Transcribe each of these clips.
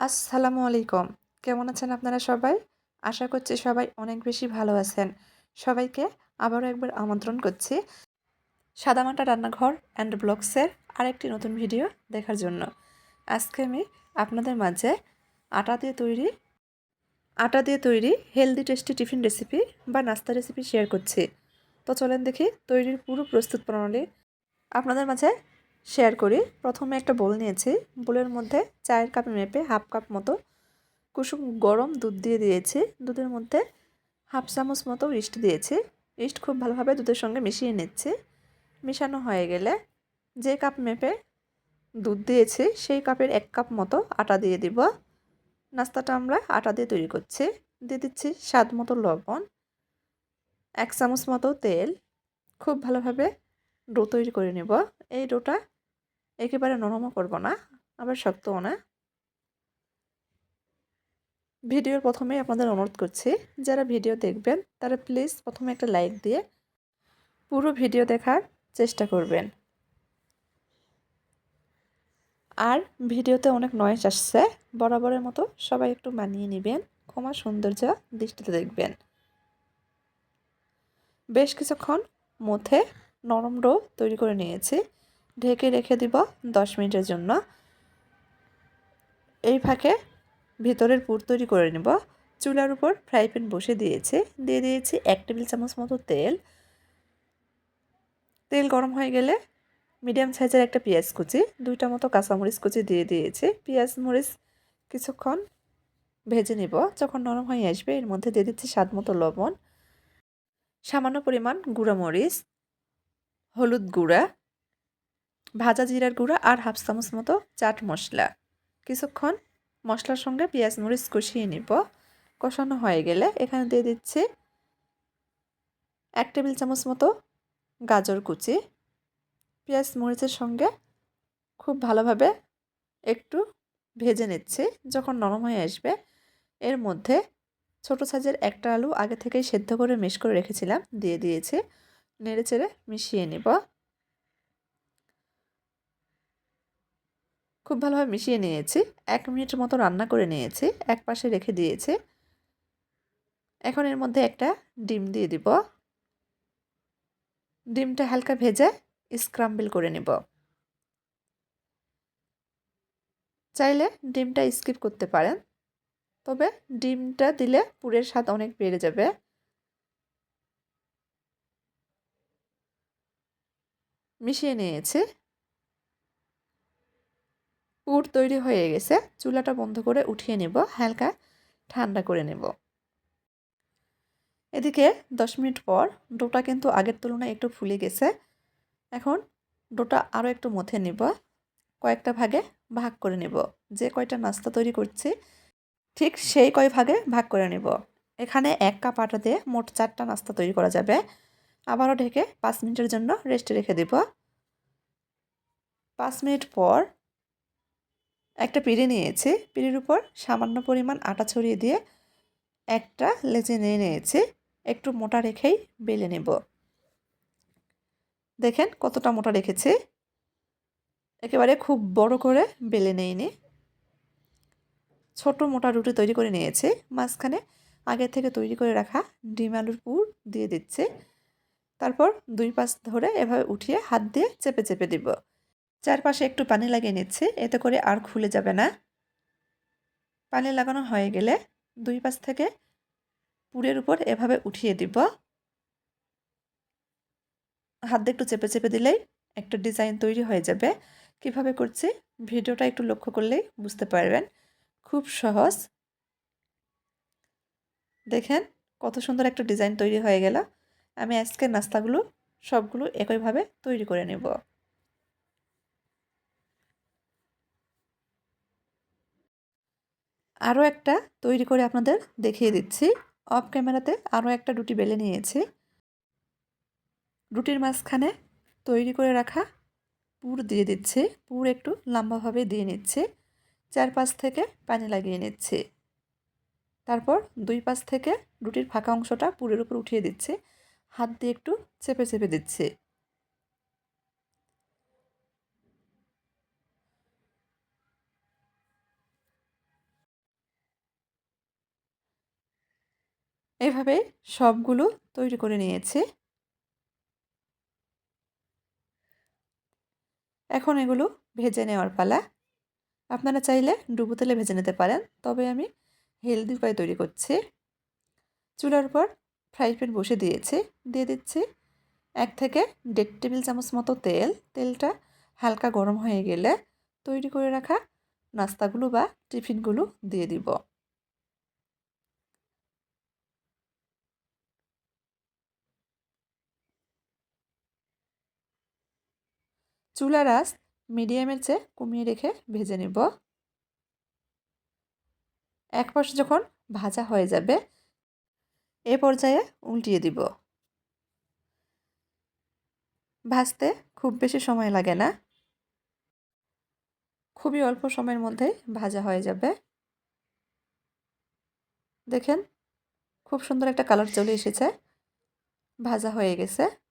আসসালামু আলাইকুম। কেমন আছেন আপনারা সবাই? আশা করছি সবাই অনেক বেশি ভালো আছেন। সবাইকে আবারও একবার আমন্ত্রণ করছি সাদামাটা রান্নাঘর অ্যান্ড ব্লগসের আরেকটি নতুন ভিডিও দেখার জন্য। আজকে আমি আপনাদের মাঝে আটা দিয়ে তৈরি, আটা দিয়ে তৈরি হেলদি টেস্টি টিফিন রেসিপি বা নাস্তা রেসিপি শেয়ার করছি। তো চলেন দেখি তৈরির পুরো প্রস্তুত প্রণালী। আপনাদের মাঝে শেয়ার করি। প্রথমে একটা বোল নিয়েছি। বোলের মধ্যে চায়ের কাপে মেপে হাফ কাপ মতো কুসুম গরম দুধ দিয়ে দিয়েছি। দুধের মধ্যে হাফ চামচ মতো ইস্ট দিয়েছি। ইস্ট খুব ভালোভাবে দুধের সঙ্গে মিশিয়ে নিচ্ছি। মিশানো হয়ে গেলে যে কাপ মেপে দুধ দিয়েছি, সেই কাপের এক কাপ মতো আটা দিয়ে দিব। নাস্তাটা আমরা আটা দিয়ে তৈরি করছি। দিয়ে দিচ্ছি স্বাদ মতো লবণ, এক চামচ মতো তেল। খুব ভালোভাবে ডো তৈরি করে নেব। এই ডোটা একেবারে নরমও করব না, আবার শক্তও না। ভিডিওর প্রথমেই আপনাদের অনুরোধ করছি, যারা ভিডিও দেখবেন তারা প্লিজ প্রথমে একটা লাইক দিয়ে পুরো ভিডিও দেখার চেষ্টা করবেন। আর ভিডিওতে অনেক নয়েস আসছে, বরাবরের মতো সবাই একটু মানিয়ে নেবেন, ক্ষমা সৌন্দর্য দৃষ্টিতে দেখবেন। বেশ কিছুক্ষণ মধ্যে নরম ডো তৈরি করে নিয়েছি ঢেকে রেখে দিব দশ মিনিটের জন্য। এই ফাঁকে ভিতরের পুর তৈরি করে নেব। চুলার উপর ফ্রাই প্যান বসে দিয়েছে। দিয়ে দিয়েছি এক টেবিল চামচ মতো তেল। তেল গরম হয়ে গেলে মিডিয়াম সাইজের একটা পেঁয়াজ কুচি, দুইটা মতো কাঁচামরিচ কুচি দিয়ে দিয়েছি। পেঁয়াজ মরিচ কিছুক্ষণ ভেজে নিব। যখন নরম হয়ে আসবে, এর মধ্যে দিয়ে দিচ্ছি স্বাদ মতো লবণ, সামান্য পরিমাণ গুঁড়া মরিচ হলুদ গুঁড়া ভাজা জিরার গুঁড়া আর হাফ চামচ মতো চাট মশলা। কিছুক্ষণ মশলার সঙ্গে পেঁয়াজ মরিচ কষিয়ে নিব। কষানো হয়ে গেলে এখানে দিয়ে দিচ্ছি এক টেবিল চামচ মতো গাজর কুচি। পেঁয়াজ মরিচের সঙ্গে খুব ভালোভাবে একটু ভেজে নিচ্ছি। যখন নরম হয়ে আসবে, এর মধ্যে ছোট সাইজের একটা আলু আগে থেকেই সেদ্ধ করে মিশ করে রেখেছিলাম, দিয়ে দিয়েছি। নেড়ে চেড়ে মিশিয়ে নিব। খুব ভালোভাবে মিশিয়ে নিয়েছি। এক মিনিট মতো রান্না করে নিয়েছি। এক পাশে রেখে দিয়েছি। এখন এর মধ্যে একটা ডিম দিয়ে দিব। ডিমটা হালকা ভেজে স্ক্রাম্বল করে নেব। চাইলে ডিমটা স্কিপ করতে পারেন। তবে ডিমটা দিলে পুরের স্বাদ অনেক বেড়ে যাবে। মিশিয়ে নিয়েছি। পুর তৈরি হয়ে গেছে। চুলাটা বন্ধ করে উঠিয়ে নেব, হালকা ঠান্ডা করে নেব। এদিকে দশ মিনিট পর ডোটা কিন্তু আগের তুলনায় একটু ফুলে গেছে। এখন ডোটা আরও একটু মথে নেব, কয়েকটা ভাগে ভাগ করে নেব। যে কয়টা নাস্তা তৈরি করছি, ঠিক সেই কয় ভাগে ভাগ করে নেব। এখানে এক কাপ আটা দিয়ে মোট চারটা নাস্তা তৈরি করা যাবে। আবারও ঢেকে পাঁচ মিনিটের জন্য রেস্টে রেখে দেব। পাঁচ মিনিট পর একটা পিড়ি নিয়েছি। পিড়ির উপর সামান্য পরিমাণ আটা ছড়িয়ে দিয়ে একটা লেচে নিয়ে নিয়েছি। একটু মোটা রেখেই বেলে নেব। দেখেন কতটা মোটা রেখেছি। একেবারে খুব বড় করে বেলে নেইনি ছোট মোটা রুটি তৈরি করে নিয়েছি। মাঝখানে আগে থেকে তৈরি করে রাখা ডিম আলুর পুর দিয়ে দিচ্ছে। তারপর দুই পাশ ধরে এভাবে উঠিয়ে হাত দিয়ে চেপে চেপে দিব। চারপাশে একটু পানি লাগিয়ে নিচ্ছি, এতে করে আর খুলে যাবে না। পানি লাগানো হয়ে গেলে দুই পাশ থেকে পুরের উপর এভাবে উঠিয়ে দিব। হাত দিয়ে একটু চেপে চেপে দিলেই একটা ডিজাইন তৈরি হয়ে যাবে। কীভাবে করছি ভিডিওটা একটু লক্ষ্য করলেই বুঝতে পারবেন। খুব সহজ। দেখেন কত সুন্দর একটা ডিজাইন তৈরি হয়ে গেল। আমি আজকের নাস্তাগুলো সবগুলো একইভাবে তৈরি করে নেব। আরও একটা তৈরি করে আপনাদের দেখিয়ে দিচ্ছি। অফ ক্যামেরাতে আরও একটা রুটি বেলে নিয়েছি। রুটির মাঝখানে তৈরি করে রাখা পুর দিয়ে দিচ্ছি। পুর একটু লম্বাভাবে দিয়ে নিচ্ছে। চারপাশ থেকে পানি লাগিয়ে নিচ্ছে। তারপর দুই পাশ থেকে রুটির ফাঁকা অংশটা পুরের উপর উঠিয়ে দিচ্ছে। হাত দিয়ে একটু চেপে চেপে দিচ্ছে। এভাবে সবগুলো তৈরি করে নিয়েছি। এখন এগুলো ভেজে নেওয়ার পালা। আপনারা চাইলে ডুবো তেলে ভেজে নিতে পারেন, তবে আমি হেলদি উপায় তৈরি করছি। চুলার উপর ফ্রাই প্যান বসে দিয়েছি। দিয়ে দিচ্ছি এক থেকে দেড় টেবিল চামচ মতো তেল। তেলটা হালকা গরম হয়ে গেলে তৈরি করে রাখা নাস্তাগুলো বা টিফিনগুলো দিয়ে দিব। চুলার আঁচ মিডিয়ামের চেয়ে কমিয়ে রেখে ভেজে নেব। এক পাশ যখন ভাজা হয়ে যাবে, এ পর্যায়ে উল্টিয়ে দিব। ভাজতে খুব বেশি সময় লাগে না। খুবই অল্প সময়ের মধ্যেই ভাজা হয়ে যাবে। দেখেন, খুব সুন্দর একটা কালার চলে এসেছে। ভাজা হয়ে গেছে।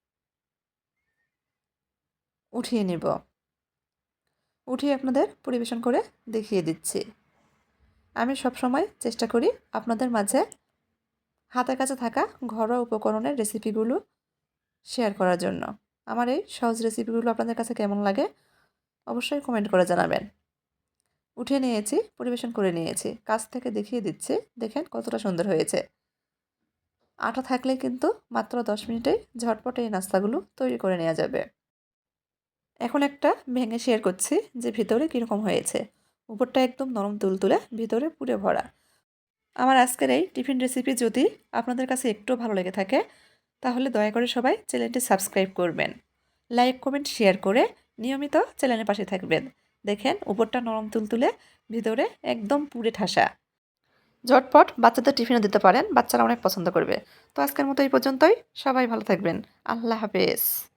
উঠিয়ে নেব। উঠিয়ে আপনাদের পরিবেশন করে দেখিয়ে দিচ্ছি। আমি সব সময় চেষ্টা করি আপনাদের মাঝে হাতের কাছে থাকা ঘরোয়া উপকরণের রেসিপিগুলো শেয়ার করার জন্য। আমার এই সহজ রেসিপিগুলো আপনাদের কাছে কেমন লাগে অবশ্যই কমেন্ট করে জানাবেন। উঠিয়ে নিয়েছি, পরিবেশন করে নিয়েছি। কাছ থেকে দেখিয়ে দিচ্ছি, দেখেন কতটা সুন্দর হয়েছে। আটা থাকলে কিন্তু মাত্র দশ মিনিটেই ঝটপট এই নাস্তাগুলো তৈরি করে নেওয়া যাবে। এখন একটা ভেঙে শেয়ার করছি যে ভিতরে কীরকম হয়েছে। উপরটা একদম নরম তুলতুলে, ভিতরে পুড়ে ভরা। আমার আজকের এই টিফিন রেসিপি যদি আপনাদের কাছে একটু ভালো লেগে থাকে, তাহলে দয়া করে সবাই চ্যানেলটি সাবস্ক্রাইব করবেন। লাইক কমেন্ট শেয়ার করে নিয়মিত চ্যানেলের পাশে থাকবেন। দেখেন উপরটা নরম তুলতুলে, ভিতরে একদম পুড়ে ঠাসা। ঝটপট বাচ্চাদের টিফিনও দিতে পারেন, বাচ্চারা অনেক পছন্দ করবে। তো আজকের মতো এই পর্যন্তই। সবাই ভালো থাকবেন। আল্লাহ হাফেজ।